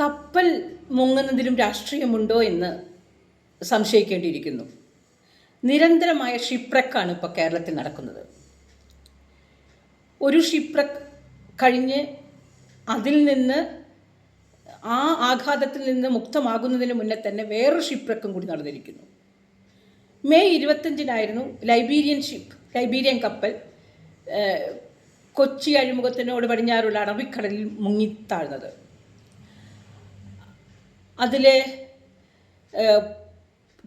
കപ്പൽ മുങ്ങുന്നതിലും രാഷ്ട്രീയമുണ്ടോ എന്ന് സംശയിക്കേണ്ടിയിരിക്കുന്നു. നിരന്തരമായ ഷിപ്രക്കാണ് ഇപ്പോൾ കേരളത്തിൽ നടക്കുന്നത്. ഒരു ഷിപ്രക്ക് കഴിഞ്ഞ് അതിൽ നിന്ന് ആ ആഘാതത്തിൽ നിന്ന് മുക്തമാകുന്നതിന് മുന്നേ തന്നെ വേറൊരു ഷിപ്രക്കും കൂടി നടന്നിരിക്കുന്നു. മെയ് ഇരുപത്തഞ്ചിനായിരുന്നു ലൈബീരിയൻ ഷിപ്പ് ലൈബീരിയൻ കപ്പൽ കൊച്ചി അഴിമുഖത്തിനോട് പടിഞ്ഞാറുള്ള അറബിക്കടലിൽ മുങ്ങിത്താഴ്ന്നത് അതിലെ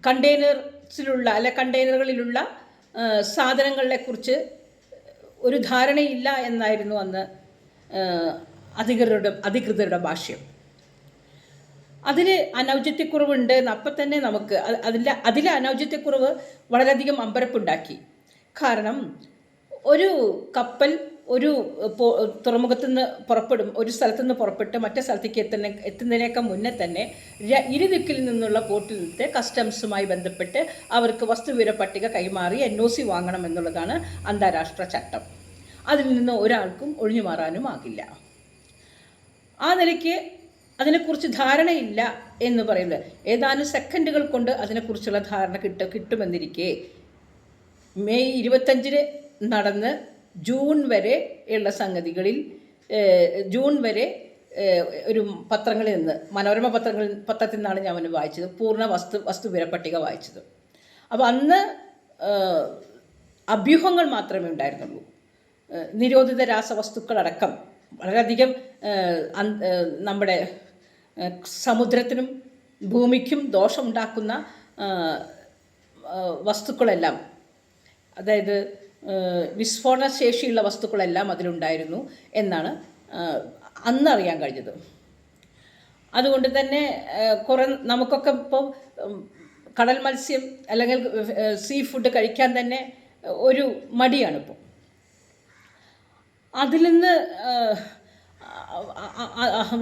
കണ്ടെയ്നർസിലുള്ള അല്ലെ കണ്ടെയ്നറുകളിലുള്ള സാധനങ്ങളെ കുറിച്ച് ഒരു ധാരണയില്ല എന്നായിരുന്നു അന്ന് അധികൃതരുടെ അധികൃതരുടെ ഭാഷ്യം. അതിൽ അനൗചിത്യക്കുറവുണ്ട് അപ്പം തന്നെ നമുക്ക് അതിന്റെ അതിലെ അനൗചിത്യക്കുറവ് വളരെയധികം അമ്പരപ്പുണ്ടാക്കി. കാരണം ഒരു കപ്പൽ ഒരു തുറമുഖത്തു നിന്ന് പുറപ്പെടും ഒരു സ്ഥലത്തു നിന്ന് പുറപ്പെട്ട് മറ്റേ സ്ഥലത്തേക്ക് എത്തുന്ന എത്തുന്നതിനേക്കാൾ മുന്നേ തന്നെ ഇരുദിക്കിൽ നിന്നുള്ള പോർട്ടിൽ നിന്നത്തെ കസ്റ്റംസുമായി ബന്ധപ്പെട്ട് അവർക്ക് വസ്തുവിവര പട്ടിക കൈമാറി എൻ ഒ സി വാങ്ങണം എന്നുള്ളതാണ് അന്താരാഷ്ട്ര ചട്ടം. അതിൽ നിന്ന് ഒരാൾക്കും ഒഴിഞ്ഞു മാറാനും ആകില്ല. ആ നിലയ്ക്ക് അതിനെക്കുറിച്ച് ധാരണയില്ല എന്ന് പറയുന്നത് ഏതാനും സെക്കൻഡുകൾ കൊണ്ട് അതിനെക്കുറിച്ചുള്ള ധാരണ കിട്ട കിട്ടുമെന്നിരിക്കെ. മെയ് ഇരുപത്തഞ്ചിന് നടന്ന് ജൂൺ വരെ ഉള്ള സംഗതികളിൽ ജൂൺ വരെ ഒരു പത്രങ്ങളിൽ നിന്ന് മനോരമ പത്രങ്ങളിൽ പത്രത്തിൽ നിന്നാണ് ഞാൻ അവന് വായിച്ചത്. പൂർണ വസ്തു വസ്തുവിര പട്ടിക വായിച്ചത്. അപ്പോൾ അന്ന് അഭ്യൂഹങ്ങൾ മാത്രമേ ഉണ്ടായിരുന്നുള്ളൂ. നിരോധിത രാസവസ്തുക്കളടക്കം വളരെയധികം നമ്മുടെ സമുദ്രത്തിനും ഭൂമിക്കും ദോഷമുണ്ടാക്കുന്ന വസ്തുക്കളെല്ലാം അതായത് വിസ്ഫോടന ശേഷിയുള്ള വസ്തുക്കളെല്ലാം അതിലുണ്ടായിരുന്നു എന്നാണ് അന്ന് അറിയാൻ കഴിഞ്ഞത്. അതുകൊണ്ട് തന്നെ കുറെ നമുക്കൊക്കെ ഇപ്പോൾ കടൽ മത്സ്യം അല്ലെങ്കിൽ സീ ഫുഡ് കഴിക്കാൻ തന്നെ ഒരു മടിയാണിപ്പോൾ അതിൽ നിന്ന്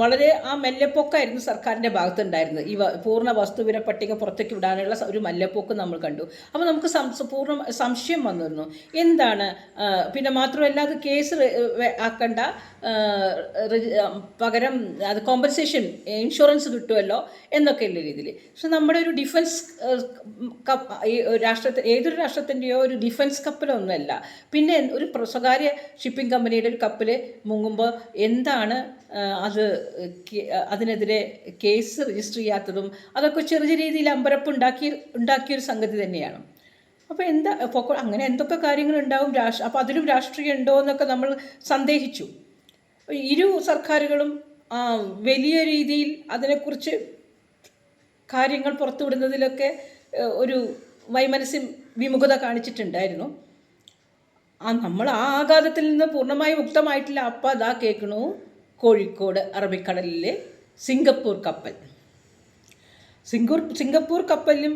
വളരെ ആ മെല്ലെപ്പോക്കായിരുന്നു സർക്കാരിന്റെ ഭാഗത്തുണ്ടായിരുന്നത്. ഈ പൂർണ വസ്തുവിന പട്ടിക പുറത്തേക്ക് വിടാനുള്ള ഒരു മെല്ലെപ്പൊക്ക് നമ്മൾ കണ്ടു. അപ്പോൾ നമുക്ക് പൂർണ സംശയം വന്നിരുന്നു. എന്താണ് പിന്നെ മാത്രമല്ല അത് കേസ് ആക്കണ്ട പകരം അത് കോമ്പൻസേഷൻ ഇൻഷുറൻസ് കിട്ടുമല്ലോ എന്നൊക്കെ ഉള്ള രീതിയിൽ. പക്ഷെ നമ്മുടെ ഒരു ഡിഫൻസ് കപ്പ് ഈ രാഷ്ട്രത്തെ ഏതൊരു രാഷ്ട്രത്തിന്റെയോ ഒരു ഡിഫൻസ് കപ്പലൊന്നുമല്ല. പിന്നെ ഒരു സ്വകാര്യ ഷിപ്പിംഗ് കമ്പനിയുടെ ഒരു കപ്പൽ മുങ്ങുമ്പോൾ എന്താണ് അത് അതിനെതിരെ കേസ് രജിസ്റ്റർ ചെയ്യാത്തതും അതൊക്കെ ചെറിയ രീതിയിൽ അമ്പരപ്പ് ഉണ്ടാക്കി ഉണ്ടാക്കിയൊരു സംഗതി തന്നെയാണ്. അപ്പോൾ എന്താ അങ്ങനെ എന്തൊക്കെ കാര്യങ്ങളുണ്ടാവും രാഷ്ട്ര അപ്പോൾ അതിലും രാഷ്ട്രീയം ഉണ്ടോ എന്നൊക്കെ നമ്മൾ സന്ദേഹിച്ചു. ഇരു സർക്കാരുകളും വലിയ രീതിയിൽ അതിനെക്കുറിച്ച് കാര്യങ്ങൾ പുറത്തുവിടുന്നതിലൊക്കെ ഒരു വൈമനസ്യം വിമുഖത കാണിച്ചിട്ടുണ്ടായിരുന്നു. ആ നമ്മൾ ആ ആഘാതത്തിൽ നിന്ന് പൂർണമായി മുക്തമായിട്ടില്ല. അപ്പം അതാ കേൾക്കണു. കോഴിക്കോട് അറബിക്കടലിലെ സിംഗപ്പൂർ കപ്പൽ. സിംഗൂർ സിംഗപ്പൂർ കപ്പലിലും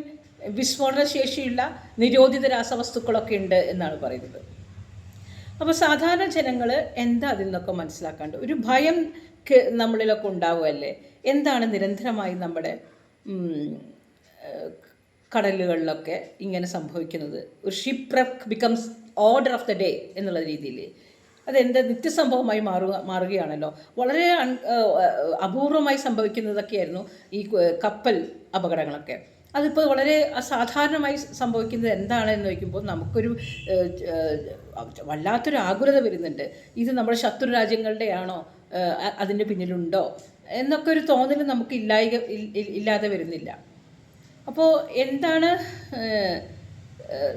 വിസ്ഫോടന ശേഷിയുള്ള നിരോധിത രാസവസ്തുക്കളൊക്കെ ഉണ്ട് എന്നാണ് പറയുന്നത്. അപ്പോൾ സാധാരണ ജനങ്ങൾ എന്താ അതിൽ നിന്നൊക്കെ മനസ്സിലാക്കാണ്ട്? ഒരു ഭയം നമ്മളിലൊക്കെ ഉണ്ടാവുമല്ലേ എന്താണ് നിരന്തരമായി നമ്മുടെ കടലുകളിലൊക്കെ ഇങ്ങനെ സംഭവിക്കുന്നത്? ഒരു shipwreck becomes order of the day എന്നുള്ള രീതിയിൽ അതെന്ത് നിത്യസംഭവമായി മാറുക മാറുകയാണല്ലോ. വളരെ അപൂർവമായി സംഭവിക്കുന്നതൊക്കെയായിരുന്നു ഈ കപ്പൽ അപകടങ്ങളൊക്കെ. അതിപ്പോൾ വളരെ അസാധാരണമായി സംഭവിക്കുന്നത് എന്താണെന്ന് ചോദിക്കുമ്പോൾ നമുക്കൊരു വല്ലാത്തൊരു ആകുലത വരുന്നുണ്ട്. ഇത് നമ്മുടെ ശത്രു രാജ്യങ്ങളുടെയാണോ അതിന്റെ പിന്നിലുണ്ടോ എന്നൊക്കെ ഒരു തോന്നൽ നമുക്ക് ഇൽ- ഇല്ലാതെ വരുന്നില്ല. അപ്പോൾ എന്താണ്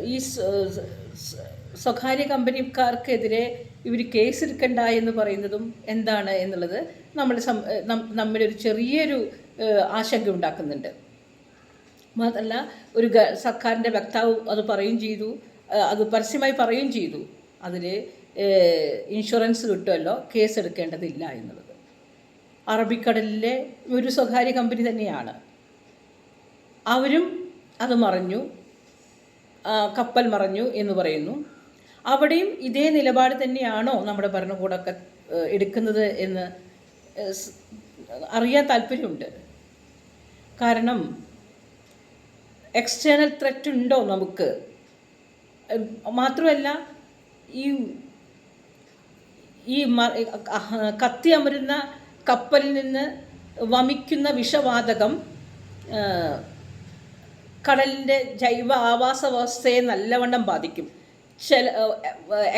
ഈ സ്വ- സ്വ- സ്വകാര്യ കമ്പനിക്കാർക്കെതിരെ ഇവർ കേസെടുക്കണ്ട എന്ന് പറയുന്നതും എന്താണ് എന്നുള്ളത് നമ്മൾ സം- ഒരു ചെറിയൊരു ആശങ്ക ഉണ്ടാക്കുന്നുണ്ട്. മാത്രമല്ല ഒരു സർക്കാരിന്റെ വക്താവ് അത് പറയുകയും ചെയ്തു അത് പരസ്യമായി പറയുകയും ചെയ്തു. അതിൽ ഇൻഷുറൻസ് കിട്ടുമല്ലോ കേസ് എടുക്കേണ്ടതില്ല എന്നുള്ളത്. അറബിക്കടലിലെ ഒരു സ്വകാര്യ കമ്പനി തന്നെയാണ്. അവരും അത് മറഞ്ഞു കപ്പൽ മറഞ്ഞു എന്ന് പറയുന്നു. അവിടെയും ഇതേ നിലപാട് തന്നെയാണോ നമ്മുടെ ഭരണകൂടമൊക്കെ എടുക്കുന്നത് എന്ന് അറിയാൻ താല്പര്യമുണ്ട്? കാരണം എക്സ്റ്റേണൽ ത്രെറ്റ് ഉണ്ടോ നമുക്ക്? മാത്രമല്ല ഈ ഈ കത്തി അമരുന്ന കപ്പലിൽ നിന്ന് വമിക്കുന്ന വിഷവാതകം കടലിന്റെ ജൈവ ആവാസ വ്യവസ്ഥയെ നല്ലവണ്ണം ബാധിക്കും. ചില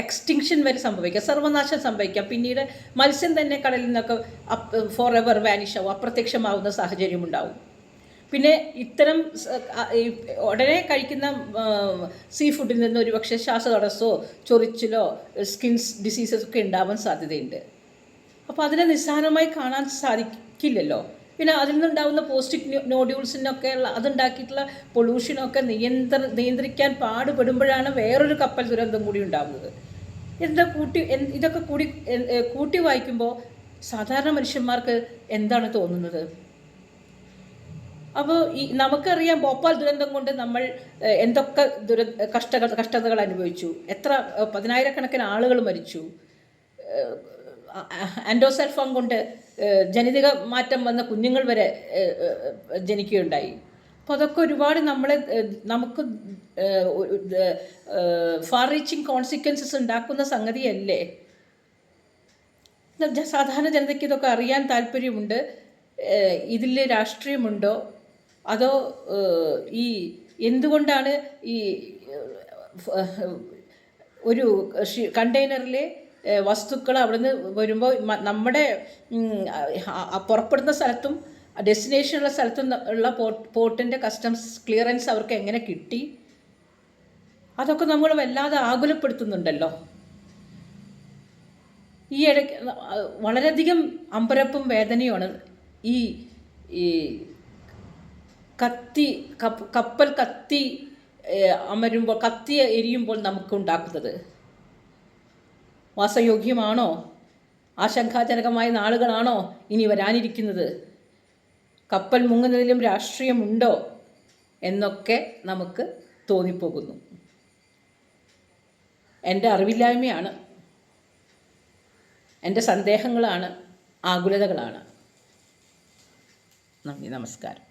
എക്സ്റ്റിങ്ഷൻ വരെ സംഭവിക്കാം. സർവനാശം സംഭവിക്കാം. പിന്നീട് മത്സ്യം തന്നെ കടലിൽ നിന്നൊക്കെ ഫോർ എവർ വാനിഷ് ആവും. അപ്രത്യക്ഷമാവുന്ന സാഹചര്യം ഉണ്ടാവും. പിന്നെ ഇത്തരം ഉടനെ കഴിക്കുന്ന സീ ഫുഡിൽ നിന്ന് ഒരുപക്ഷെ ശ്വാസതടസ്സമോ ചൊറിച്ചിലോ സ്കിൻസ് ഡിസീസസ് ഒക്കെ ഉണ്ടാവാൻ സാധ്യതയുണ്ട്. അപ്പോൾ അതിനെ നിസ്സാരമായി കാണാൻ സാധിക്കില്ലല്ലോ. പിന്നെ അതിൽ നിന്നുണ്ടാകുന്ന പോസ്റ്റിക് നോഡ്യൂൾസിനൊക്കെ ഉള്ള അതുണ്ടാക്കിയിട്ടുള്ള പൊല്യൂഷനൊക്കെ നിയന്ത്ര നിയന്ത്രിക്കാൻ പാടുപെടുമ്പോഴാണ് വേറൊരു കപ്പൽ ദുരന്തം കൂടി ഉണ്ടാകുന്നത് എന്താ കൂട്ടി ഇതൊക്കെ കൂടി കൂട്ടി വായിക്കുമ്പോൾ സാധാരണ മനുഷ്യന്മാർക്ക് എന്താണ് തോന്നുന്നത്? അപ്പോൾ ഈ നമുക്കറിയാം ഭോപ്പാൽ ദുരന്തം കൊണ്ട് നമ്മൾ എന്തൊക്കെ ദുര കഷ്ട കഷ്ടതകൾ അനുഭവിച്ചു. എത്ര പതിനായിരക്കണക്കിന് ആളുകൾ മരിച്ചു. ആൻഡോസൽഫോൺ കൊണ്ട് ജനിതക മാറ്റം വന്ന കുഞ്ഞുങ്ങൾ വരെ ജനിക്കുകയുണ്ടായി. അപ്പോൾ അതൊക്കെ ഒരുപാട് നമ്മളെ നമുക്ക് ഫാർ റീച്ചിങ് കോൺസിക്വൻസസ് ഉണ്ടാക്കുന്ന സംഗതിയല്ലേ? സാധാരണ ജനതയ്ക്ക് ഇതൊക്കെ അറിയാൻ താല്പര്യമുണ്ട്. ഇതിൽ രാഷ്ട്രീയമുണ്ടോ? അതോ ഈ എന്തുകൊണ്ടാണ് ഈ ഒരു കണ്ടെയ്നറിലെ വസ്തുക്കൾ അവിടുന്ന് വരുമ്പോൾ നമ്മുടെ പുറപ്പെടുന്ന സ്ഥലത്തും ഡെസ്റ്റിനേഷനുള്ള സ്ഥലത്തും ഉള്ള പോർട്ട് പോർട്ടിന്റെ കസ്റ്റംസ് ക്ലിയറൻസ് അവർക്ക് എങ്ങനെ കിട്ടി? അതൊക്കെ നമ്മൾ വല്ലാതെ ആകുലപ്പെടുത്തുന്നുണ്ടല്ലോ. ഈ ഇടയ്ക്ക് വളരെയധികം അമ്പരപ്പും വേദനയുമാണ് ഈ ഈ കത്തി കപ്പൽ കത്തി അമരുമ്പോൾ കത്തി എരിയുമ്പോൾ നമുക്കുണ്ടാക്കുന്നത്. വാസയോഗ്യമാണോ? ആശങ്കാജനകമായ നാളുകളാണോ ഇനി വരാനിരിക്കുന്നത്? കപ്പൽ മുങ്ങുന്നതിലും രാഷ്ട്രീയമുണ്ടോ എന്നൊക്കെ നമുക്ക് തോന്നിപ്പോകുന്നു. എന്റെ അറിവില്ലായ്മയാണ്. എന്റെ സന്ദേഹങ്ങളാണ്. ആകുലതകളാണ്. നന്ദി നമസ്കാരം.